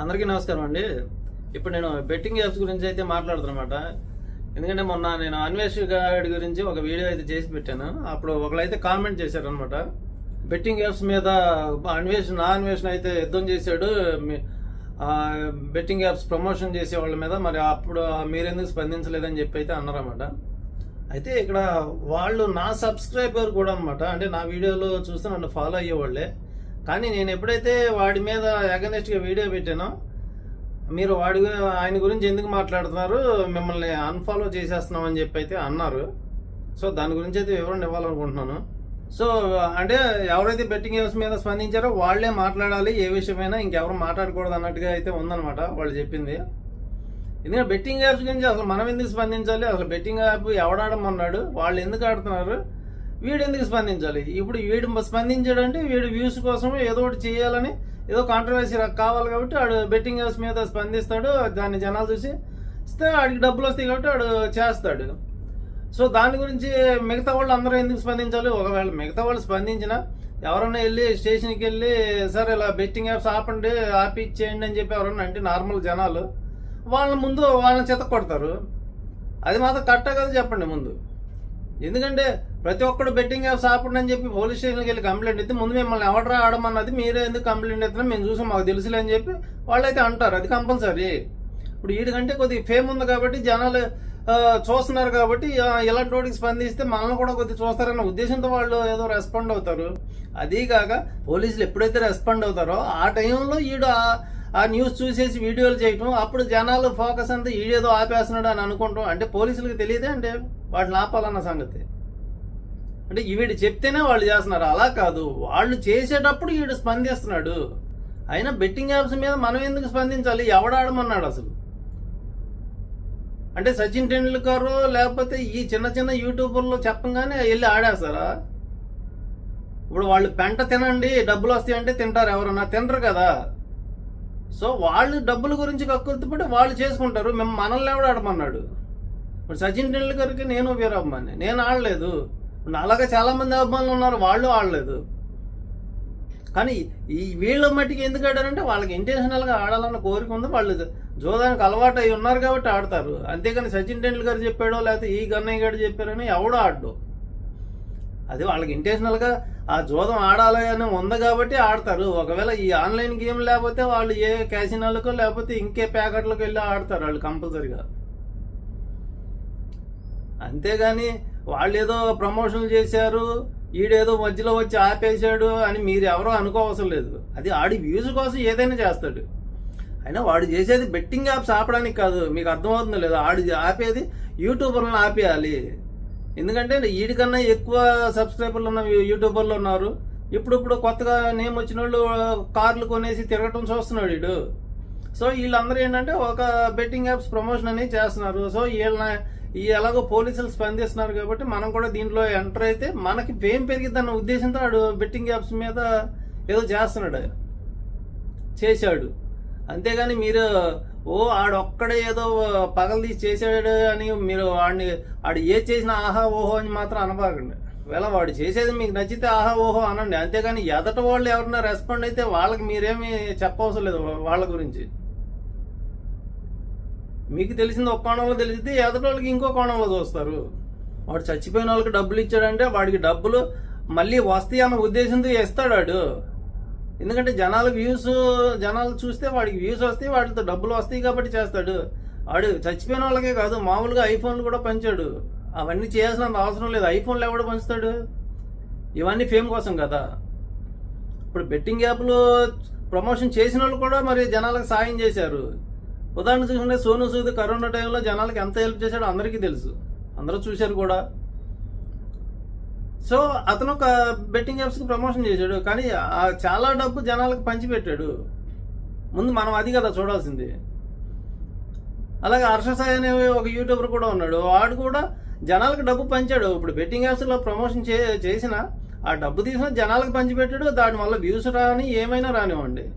అందరికీ నమస్కారం అండి. ఇప్పుడు నేను బెట్టింగ్ యాప్స్ గురించి అయితే మాట్లాడుతున్నమాట. ఎందుకంటే మొన్న నేను అన్వేష్ గారి గురించి ఒక వీడియో అయితే చేసి పెట్టాను. అప్పుడు ఒకళ్ళైతే కామెంట్ చేశారనమాట బెట్టింగ్ యాప్స్ మీద అన్వేషణ నా అన్వేషణ అయితే యుద్ధం చేశాడు. మీ- బెట్టింగ్ యాప్స్ ప్రమోషన్ చేసే వాళ్ళ మీద మరి అప్పుడు మీరెందుకు స్పందించలేదని చెప్పి అయితే అన్నారన్నమాట. అయితే ఇక్కడ వాళ్ళు నా సబ్స్క్రైబర్ కూడా అనమాట అంటే నా వీడియోలో చూస్తే నన్ను ఫాలో అయ్యేవాళ్ళే. కానీ నేను ఎప్పుడైతే వాడి మీద అగనెస్ట్గా వీడియో పెట్టానో మీరు వాడి ఆయన గురించి ఎందుకు మాట్లాడుతున్నారు? మిమ్మల్ని అన్ఫాలో చేసేస్తున్నాం అని చెప్పి అయితే అన్నారు. సో దాని గురించి అయితే వివరణ ఇవ్వాలనుకుంటున్నాను. సో అంటే ఎవరైతే బెట్టింగ్ యాప్స్ మీద స్పందించారో వాళ్ళే మాట్లాడాలి ఏ విషయమైనా ఇంకెవరు మాట్లాడకూడదు అన్నట్టుగా అయితే ఉందన్నమాట వాళ్ళు చెప్పింది. ఎందుకంటే బెట్టింగ్ యాప్స్ గురించి అసలు మనం ఎందుకు స్పందించాలి? అసలు బెట్టింగ్ యాప్ ఎవడాడమన్నాడు వాళ్ళు ఎందుకు ఆడుతున్నారు? వీడు ఎందుకు స్పందించాలి? ఇప్పుడు వీడు స్పందించాడంటే వీడు వ్యూస్ కోసం ఏదో ఒకటి చేయాలని ఏదో కాంట్రవర్సీ కావాలి కాబట్టి ఆడు బెట్టింగ్ యాప్స్ మీద స్పందిస్తాడు దాన్ని జనాలు చూసి ఇస్తే ఆడికి డబ్బులు వస్తాయి కాబట్టి ఆడు చేస్తాడు. సో దాని గురించి మిగతా వాళ్ళు అందరూ ఎందుకు స్పందించాలి? ఒకవేళ మిగతా వాళ్ళు స్పందించినా ఎవరన్నా వెళ్ళి స్టేషన్కి వెళ్ళి సార్ ఇలా బెట్టింగ్ యాప్స్ ఆపండి ఆపి ఇచ్చేయండి అని చెప్పి ఎవరన్నా అంటే నార్మల్ జనాలు వాళ్ళ ముందు వాళ్ళని చెత్త కొడతారు అది మాత్రం కట్ట కదా చెప్పండి ముందు. ఎందుకంటే ప్రతి ఒక్కడు బెట్టింగ్ యాప్స్ ఆపండి అని చెప్పి పోలీస్ స్టేషన్కి వెళ్ళి కంప్లైంట్ ఇస్తే ముందు మిమ్మల్ని ఎవడరా ఆడమన్నది మీరే ఎందుకు కంప్లైంట్ ఇస్తున్నా మేము చూసాం మాకు తెలుసులే అని చెప్పి వాళ్ళైతే అంటారు. అది కంపల్సరీ. ఇప్పుడు వీడికంటే కొద్దిగా ఫేమ్ ఉంది కాబట్టి జనాలు చూస్తున్నారు కాబట్టి ఇలాంటి వాటికి స్పందిస్తే మనల్ని కూడా కొద్దిగా చూస్తారన్న ఉద్దేశంతో వాళ్ళు ఏదో రెస్పాండ్ అవుతారు. అదీ కాక పోలీసులు ఎప్పుడైతే రెస్పాండ్ అవుతారో ఆ టైంలో వీడు ఆ- న్యూస్ చూసేసి వీడియోలు చేయటం అప్పుడు జనాలు ఫోకస్ అంతా వీడేదో ఆపేస్తున్నాడు అని అనుకుంటాం. అంటే పోలీసులకు తెలియదే అంటే వాటిని ఆపాలన్న సంగతి. అంటే వీడు చెప్తేనే వాళ్ళు చేస్తున్నారు. అలా కాదు. వాళ్ళు చేసేటప్పుడు వీడు స్పందిస్తున్నాడు. అయినా బెట్టింగ్ యాప్స్ మీద మనం ఎందుకు స్పందించాలి? ఎవడాడమన్నాడు అసలు? అంటే సచిన్ టెండూల్కర్ లేకపోతే ఈ చిన్న చిన్న యూట్యూబర్లు చెప్పంగానే వెళ్ళి ఆడేస్తారా? ఇప్పుడు వాళ్ళు పెంట తినండి డబ్బులు వస్తాయంటే తింటారు ఎవరన్నా. తినరు కదా. సో వాళ్ళు డబ్బుల గురించి కక్కుర్తిపడి వాళ్ళు చేసుకుంటారు. మేము మనల్ని ఎవడు ఆడమన్నాడు? ఇప్పుడు సచిన్ టెండూల్కర్కి నేను వీరమ్మని నేను ఆడలేదు. అలాగే చాలామంది అభిమానులు ఉన్నారు వాళ్ళు ఆడలేదు. కానీ ఈ వీళ్ళ మట్టికి ఎందుకు ఆడారంటే వాళ్ళకి ఇంటెన్షనల్గా ఆడాలన్న కోరిక ఉంది వాళ్ళు జోదానికి అలవాటు అయి ఉన్నారు కాబట్టి ఆడతారు. అంతేకాని సచిన్ టెండూల్కర్ చెప్పాడో లేకపోతే ఈ గన్నయ్య గారు చెప్పారని ఎవడో ఆడడు. అది వాళ్ళకి ఇంటెన్షనల్గా ఆ జోదం ఆడాలి అని ఉంది కాబట్టి ఆడతారు. ఒకవేళ ఈ ఆన్లైన్ గేమ్ లేకపోతే వాళ్ళు ఏ క్యాసినాలకో లేకపోతే ఇంకే ప్యాకెట్లకు వెళ్ళి ఆడతారు వాళ్ళు కంపల్సరిగా. అంతేగాని వాళ్ళు ఏదో ప్రమోషన్లు చేశారు ఈడేదో మధ్యలో వచ్చి ఆపేశాడు అని మీరు ఎవరో అనుకోవసరం లేదు. అది ఆడి వ్యూస్ కోసం ఏదైనా చేస్తాడు. అయినా వాడు చేసేది బెట్టింగ్ యాప్స్ ఆపడానికి కాదు మీకు అర్థమవుతుందో లేదు ఆడు ఆపేది యూట్యూబర్లను ఆపేయాలి. ఎందుకంటే వీడికన్నా ఎక్కువ సబ్స్క్రైబర్లు ఉన్న యూట్యూబర్లు ఉన్నారు. ఇప్పుడిప్పుడు కొత్తగా నేమ్ వచ్చిన వాళ్ళు కార్లు కొనేసి తిరగటం చూస్తున్నాడు వీడు సో వీళ్ళందరూ ఏంటంటే ఒక బెట్టింగ్ యాప్స్ ప్రమోషన్ అనేది చేస్తున్నారు. సో వీళ్ళ ఈ ఎలాగో పోలీసులు స్పందిస్తున్నారు కాబట్టి మనం కూడా దీంట్లో ఎంటర్ అయితే మనకి ఫేమ్ పెరిగిద్దన్న ఉద్దేశంతో ఆడు బెట్టింగ్ యాప్స్ మీద ఏదో చేస్తున్నాడు. చేశాడు. అంతేగాని మీరు ఓ ఆడొక్కడే ఏదో పగలు తీసి చేశాడు అని మీరు వాడిని ఆడు ఏ చేసినా ఆహా ఓహో అని మాత్రం అనబాకండి. ఒకవేళ వాడు చేసేది మీకు నచ్చితే ఆహా ఓహో అనండి. అంతేగాని ఎదట వాళ్ళు ఎవరైనా రెస్పాండ్ అయితే వాళ్ళకి మీరేమి చెప్పవసరం లేదు వాళ్ళ గురించి. మీకు తెలిసింది ఒక కోణంలో తెలిసింది ఎదటి వాళ్ళకి ఇంకో కోణంలో చూస్తారు. వాడు చచ్చిపోయిన వాళ్ళకి డబ్బులు ఇచ్చాడంటే వాడికి డబ్బులు మళ్ళీ వస్తాయి అన్న ఉద్దేశంతో ఇస్తాడు వాడు. ఎందుకంటే జనాల వ్యూస్ జనాలు చూస్తే వాడికి వ్యూస్ వస్తాయి వాటితో డబ్బులు వస్తాయి కాబట్టి చేస్తాడు. వాడు చచ్చిపోయిన వాళ్ళకే కాదు మామూలుగా ఐఫోన్లు కూడా పంచాడు. అవన్నీ చేయాల్సినంత అవసరం లేదు ఐఫోన్లు ఎవడు పంచుతాడు? ఇవన్నీ ఫేమ్ కోసం కదా. ఇప్పుడు బెట్టింగ్ యాప్లు ప్రమోషన్ చేసిన వాళ్ళు కూడా మరి జనాలకు సాయం చేశారు. ఉదాహరణ చూసుకుంటే సోను సూద్ కరోనా టైంలో జనాలకి ఎంత హెల్ప్ చేశాడో అందరికీ తెలుసు. అందరూ చూశారు కూడా. సో అతను ఒక బెట్టింగ్ యాప్స్కి ప్రమోషన్ చేశాడు కానీ ఆ చాలా డబ్బు జనాలకు పంచిపెట్టాడు. ముందు మనం అది కదా చూడాల్సింది. అలాగే హర్ష సాయి అనే ఒక యూట్యూబర్ కూడా ఉన్నాడు. వాడు కూడా జనాలకు డబ్బు పంచాడు. ఇప్పుడు బెట్టింగ్ యాప్స్లో ప్రమోషన్ చే చేసిన ఆ డబ్బు తీసిన జనాలకు పంచిపెట్టాడు. దాని వల్ల వ్యూస్ రాని ఏమైనా రానివ్వండి.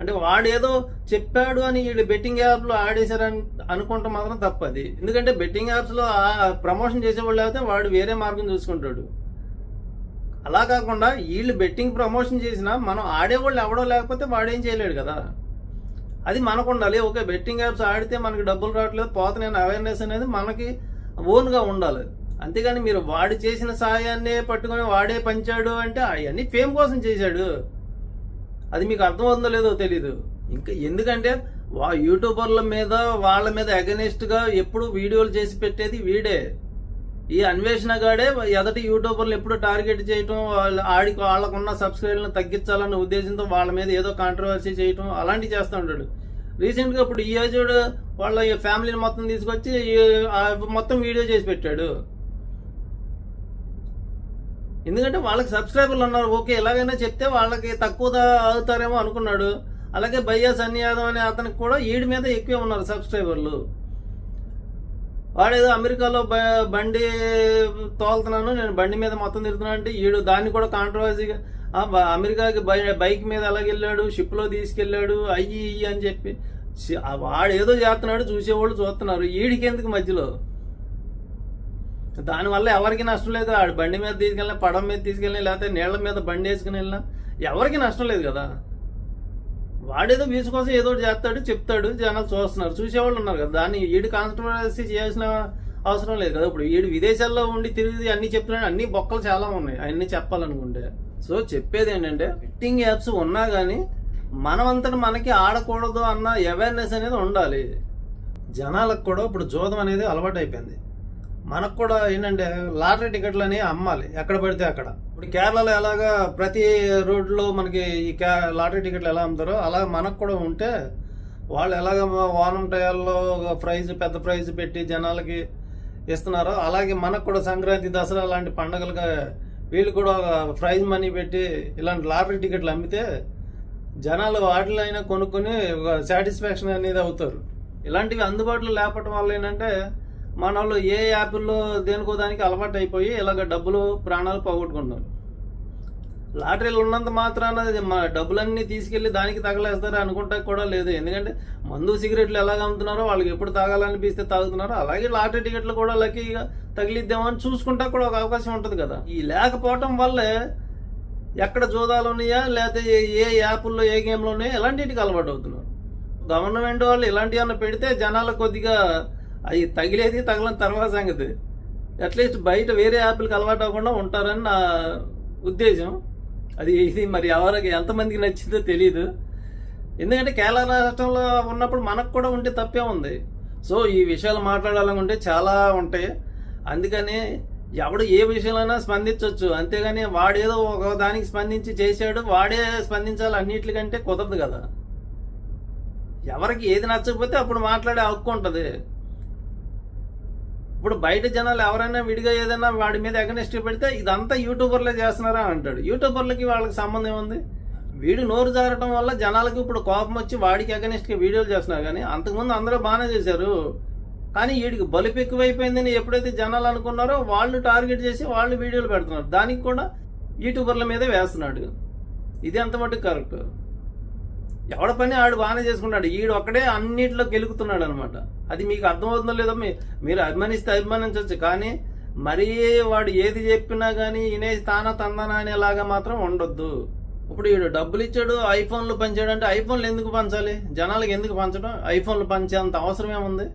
అంటే వాడు ఏదో చెప్పాడు అని వీళ్ళు బెట్టింగ్ యాప్లో ఆడేశారని అనుకుంటే మాత్రం తప్పది. ఎందుకంటే బెట్టింగ్ యాప్స్లో ప్రమోషన్ చేసేవాళ్ళు అయితే వాడు వేరే మార్గం చూసుకుంటాడు. అలా కాకుండా వీళ్ళు బెట్టింగ్ ప్రమోషన్ చేసినా మనం ఆడేవాళ్ళు ఎవడో లేకపోతే వాడేం చేయలేడు కదా. అది మనకు ఉండాలి. ఓకే బెట్టింగ్ యాప్స్ ఆడితే మనకి డబ్బులు రావట్లేదు పోతున్నాయని అవేర్నెస్ అనేది మనకి ఓన్గా ఉండాలి. అంతేగాని మీరు వాడు చేసిన సహాయాన్నే పట్టుకొని వాడే పంచాడు అంటే అవన్నీ ఫేమ్ కోసం చేశాడు. అది మీకు అర్థమవుతుందో లేదో తెలీదు. ఇంకా ఎందుకంటే వా యూట్యూబర్ల మీద వాళ్ళ మీద అగెనిస్ట్గా ఎప్పుడు వీడియోలు చేసి పెట్టేది వీడే. ఈ అన్వేషణ గాడే ఎదటి యూట్యూబర్లు ఎప్పుడు టార్గెట్ చేయటం వాళ్ళ ఆడికి వాళ్ళకున్న సబ్స్క్రైబర్లను తగ్గించాలన్న ఉద్దేశంతో వాళ్ళ మీద ఏదో కాంట్రవర్సీ చేయటం అలాంటివి చేస్తూ ఉంటాడు. రీసెంట్గా ఇప్పుడు ఈ ఏజోడు వాళ్ళ ఈ ఫ్యామిలీని మొత్తం తీసుకొచ్చి మొత్తం వీడియో చేసి పెట్టాడు. ఎందుకంటే వాళ్ళకి సబ్స్క్రైబర్లు ఉన్నారు ఓకే ఎలాగైనా చెప్తే వాళ్ళకి తక్కువ అవుతారేమో అనుకున్నాడు. అలాగే భయ్యా సన్ని యాదవ్ అనే అతనికి కూడా ఈడి మీద ఎక్కువే ఉన్నారు సబ్స్క్రైబర్లు వాడేదో అమెరికాలో బ- బండి తోలుతున్నాను నేను బండి మీద మొత్తం తిరుగుతున్నాను అంటే ఈడు దాన్ని కూడా కాంట్రవర్సీగా అమెరికాకి బై- బైక్ మీద ఎలాగ వెళ్ళాడు షిప్లో తీసుకెళ్ళాడు అయ్యి ఇయ్యి అని చెప్పి వాడు ఏదో చేస్తున్నాడు చూసేవాళ్ళు చూస్తున్నారు. ఈడికి ఎందుకు మధ్యలో? దానివల్ల ఎవరికి నష్టం లేదు. ఆడు బండి మీద తీసుకెళ్ళినా పడవ మీద తీసుకెళ్ళినా లేకపోతే నీళ్ళ మీద బండి వేసుకుని వెళ్ళినా ఎవరికి నష్టం లేదు కదా. వాడేదో వ్యూస్ కోసం ఏదో ఒకటి చేస్తాడు చెప్తాడు జనాలు చూస్తున్నారు. చూసేవాళ్ళు ఉన్నారు కదా. దాన్ని ఈడు కాన్స్ట్రవర్సీ చేయాల్సిన అవసరం లేదు కదా. ఇప్పుడు ఈడు విదేశాల్లో ఉండి తిరిగి అన్ని చెప్తున్నాడు అన్ని బొక్కలు చాలా ఉన్నాయి. అన్ని చెప్పాలనుకుంటే. సో చెప్పేది ఏంటంటే బెట్టింగ్ యాప్స్ ఉన్నా కానీ మనమంతట మనకి ఆడకూడదు అన్న అవేర్నెస్ అనేది ఉండాలి. జనాలకు కూడా ఇప్పుడు జోదం అనేది అలవాటు అయిపోయింది మనకు కూడా ఏంటంటే లాటరీ టికెట్లు అని అమ్మాలి. ఎక్కడ పడితే అక్కడ. ఇప్పుడు కేరళలో ఎలాగా ప్రతి రోడ్లో మనకి ఈ క్యా లాటరీ టికెట్లు ఎలా అమ్ముతారో అలా మనకు కూడా ఉంటే వాళ్ళు ఎలాగ వానం టయాల్లో ప్రైజ్ పెద్ద ప్రైజ్ పెట్టి జనాలకి ఇస్తున్నారో అలాగే మనకు కూడా సంక్రాంతి దసరా లాంటి పండగలుగా వీళ్ళు కూడా ఒక ప్రైజ్ మనీ పెట్టి ఇలాంటి లాటరీ టికెట్లు అమ్మితే జనాలు వాటిలో అయినా కొనుక్కొని ఒక సాటిస్ఫాక్షన్ అనేది అవుతారు. ఇలాంటివి అందుబాటులో లేకపోవడం వల్ల ఏంటంటే మన వాళ్ళు ఏ యాప్ల్లో దేనికో దానికి అలవాటు అయిపోయి ఇలాగ డబ్బులు ప్రాణాలు పోగొట్టుకుంటారు లాటరీలు ఉన్నంత మాత్రాన మా డబ్బులన్నీ తీసుకెళ్ళి దానికి తగలేస్తారు అనుకుంటా కూడా లేదు. ఎందుకంటే మందు సిగరెట్లు ఎలాగ అమ్ముతున్నారో వాళ్ళకి ఎప్పుడు తాగాలనిపిస్తే తాగుతున్నారో అలాగే లాటరీ టికెట్లు కూడా లక్కీగా తగిలిద్దామని అని చూసుకుంటా కూడా ఒక అవకాశం ఉంటుంది కదా. ఈ లేకపోవటం వల్లే ఎక్కడ జోదాలు ఉన్నాయా లేకపోతే ఏ- ఏ యాప్ల్లో ఏ గేమ్లో ఉన్నాయో ఎలాంటికి అలవాటు అవుతున్నారు. గవర్నమెంట్ వాళ్ళు ఇలాంటివన్నీ పెడితే జనాలకు కొద్దిగా అవి తగిలేది తగలని తర్వాత సంగతి. అట్లీస్ట్ బయట వేరే యాప్లకు అలవాటు అవ్వకుండా ఉంటారని నా ఉద్దేశం. అది ఇది మరి ఎవరికి ఎంతమందికి నచ్చిందో తెలియదు ఎందుకంటే కేరళ రాష్ట్రంలో ఉన్నప్పుడు మనకు కూడా ఉంటే తప్పే ఉంది. సో ఈ విషయాలు మాట్లాడాలనుకుంటే చాలా ఉంటాయి. అందుకని ఎవడు ఏ విషయంలోనైనా స్పందించవచ్చు అంతేగాని వాడేదో ఒక దానికి స్పందించి చేశాడు వాడే స్పందించాలి అన్నిటికంటే కుదరదు కదా. ఎవరికి ఏది నచ్చకపోతే అప్పుడు మాట్లాడే హక్కు ఉంటుంది. ఇప్పుడు బయట జనాలు ఎవరైనా విడిగా ఏదైనా వాడి మీద ఎగనిస్ట్ పెడితే ఇదంతా యూట్యూబర్లే చేస్తున్నారా అంటాడు. యూట్యూబర్లకి వాళ్ళకి సంబంధం ఏముంది? వీడు నోరు జారటం వల్ల జనాలకు ఇప్పుడు కోపం వచ్చి వాడికి అగనిస్ట్గా వీడియోలు చేస్తున్నారు కానీ అంతకుముందు అందరూ బాగానే చేశారు. కానీ వీడికి బలుపు ఎక్కువైపోయిందని ఎప్పుడైతే జనాలు అనుకున్నారో వాళ్ళు టార్గెట్ చేసి వాళ్ళు వీడియోలు పెడుతున్నారు. దానికి కూడా యూట్యూబర్ల మీదే వేస్తున్నాడు. ఇది ఎంత మటుకు కరెక్ట్? ఎవడ పని ఆడు బాగానే చేసుకున్నాడు ఈడు ఒక్కడే అన్నిట్లో గెలుకుతున్నాడు అనమాట అది మీకు అర్థమవుతుందో లేదో మీరు అభిమానిస్తే అభిమానించవచ్చు కానీ మరీ వాడు ఏది చెప్పినా కానీ ఇనే తాన తందనా అనేలాగా మాత్రం ఉండొద్దు. ఇప్పుడు వీడు డబ్బులు ఇచ్చాడు ఐఫోన్లు పంచాడు అంటే ఐఫోన్లు ఎందుకు పంచాలి? జనాలకు ఎందుకు పంచడం? ఐఫోన్లు పంచేంత అవసరం ఏముంది?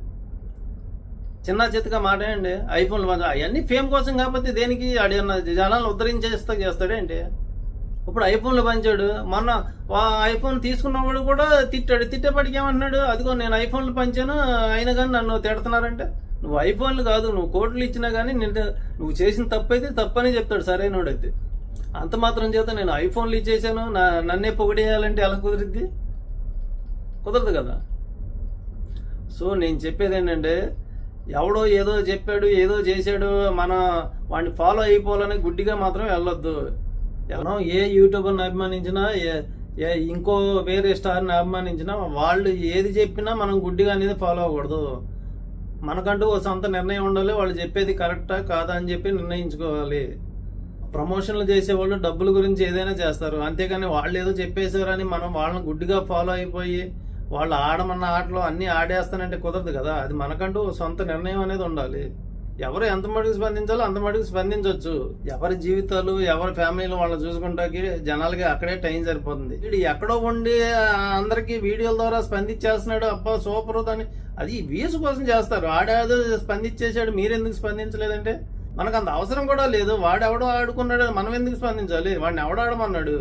చిన్న చేతిగా మాట్లాడండి ఐఫోన్లు పంచ అవన్నీ ఫేమ్ కోసం కాకపోతే దేనికి అడిగిన జనాలను ఉద్ధరించేస్తా చేస్తాడేంటి? ఇప్పుడు ఐఫోన్లో పంచాడు. మొన్న వా- ఐఫోన్ తీసుకున్నవాడు కూడా తిట్టాడు. తిట్టేపటికి ఏమంటున్నాడు? అదిగో నేను ఐఫోన్లు పంచాను అయినా కానీ నన్ను తిడుతున్నారంటే. నువ్వు ఐఫోన్లు కాదు నువ్వు కోట్లు ఇచ్చినా కానీ నేను నువ్వు చేసిన తప్పు అయితే తప్పని చెప్తాడు సరైనోడైతే. అంత మాత్రం చేత నేను ఐఫోన్లు ఇచ్చేసాను నా నన్నే పొగిడేయాలంటే ఎలా కుదిరిద్ది? కుదరదు కదా. సో నేను చెప్పేది ఏంటంటే ఎవడో ఏదో చెప్పాడు ఏదో చేశాడు మన వాడిని ఫాలో అయిపోవాలని గుడ్డిగా మాత్రం వెళ్ళొద్దు. ఎవరో ఏ యూట్యూబర్ని అభిమానించినా ఏ ఏ ఇంకో వేరే స్టార్ని అభిమానించినా వాళ్ళు ఏది చెప్పినా మనం గుడ్డిగా అనేది ఫాలో అవ్వకూడదు. మనకంటూ ఒక సొంత నిర్ణయం ఉండాలి వాళ్ళు చెప్పేది కరెక్టా కాదా అని చెప్పి నిర్ణయించుకోవాలి. ప్రమోషన్లు చేసేవాళ్ళు డబ్బుల గురించి ఏదైనా చేస్తారు. అంతేగాని వాళ్ళు ఏదో చెప్పేశారని మనం వాళ్ళని గుడ్డిగా ఫాలో అయిపోయి వాళ్ళు ఆడమన్న ఆటలో అన్నీ ఆడేస్తానంటే కుదరదు కదా. అది మనకంటూ సొంత నిర్ణయం అనేది ఉండాలి. ఎవరు ఎంత మటుకు స్పందించాలో అంత మటుకు స్పందించవచ్చు ఎవరి జీవితాలు ఎవరి ఫ్యామిలీలు వాళ్ళని చూసుకుంటాకి జనాలకి అక్కడే టైం సరిపోతుంది. వీడు ఎక్కడో ఉండి అందరికి వీడియోల ద్వారా స్పందించేస్తున్నాడు అబ్బా సూపర్ అని. అది వ్యూస్ కోసం చేస్తారు. ఆడాదో స్పందించేసాడు మీరెందుకు స్పందించలేదంటే? మనకు అంత అవసరం కూడా లేదు. వాడెవడో ఆడుకున్నాడు మనం ఎందుకు స్పందించాలి? వాడిని ఎవడు ఆడమన్నాడు?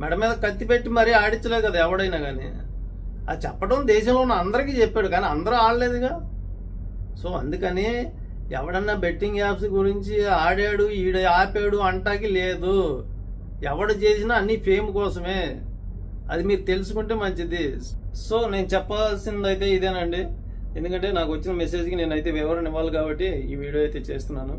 మెడ మీద కత్తి పెట్టి మరీ ఆడించలేదు కదా ఎవడైనా కానీ అది చెప్పడం దేశంలో ఉన్న అందరికీ చెప్పాడు కానీ అందరూ ఆడలేదుగా. సో అందుకని ఎవడన్నా బెట్టింగ్ యాప్స్ గురించి ఆడాడు ఈడ ఆపాడు అంటాకి లేదు. ఎవడు చేసినా అన్ని ఫేమ్ కోసమే. అది మీరు తెలుసుకుంటే మంచిది. సో నేను చెప్పాల్సింది అయితే ఇదేనండి. ఎందుకంటే నాకు వచ్చిన మెసేజ్కి నేనైతే వివరణ ఇవ్వాలి కాబట్టి ఈ వీడియో అయితే చేస్తున్నాను.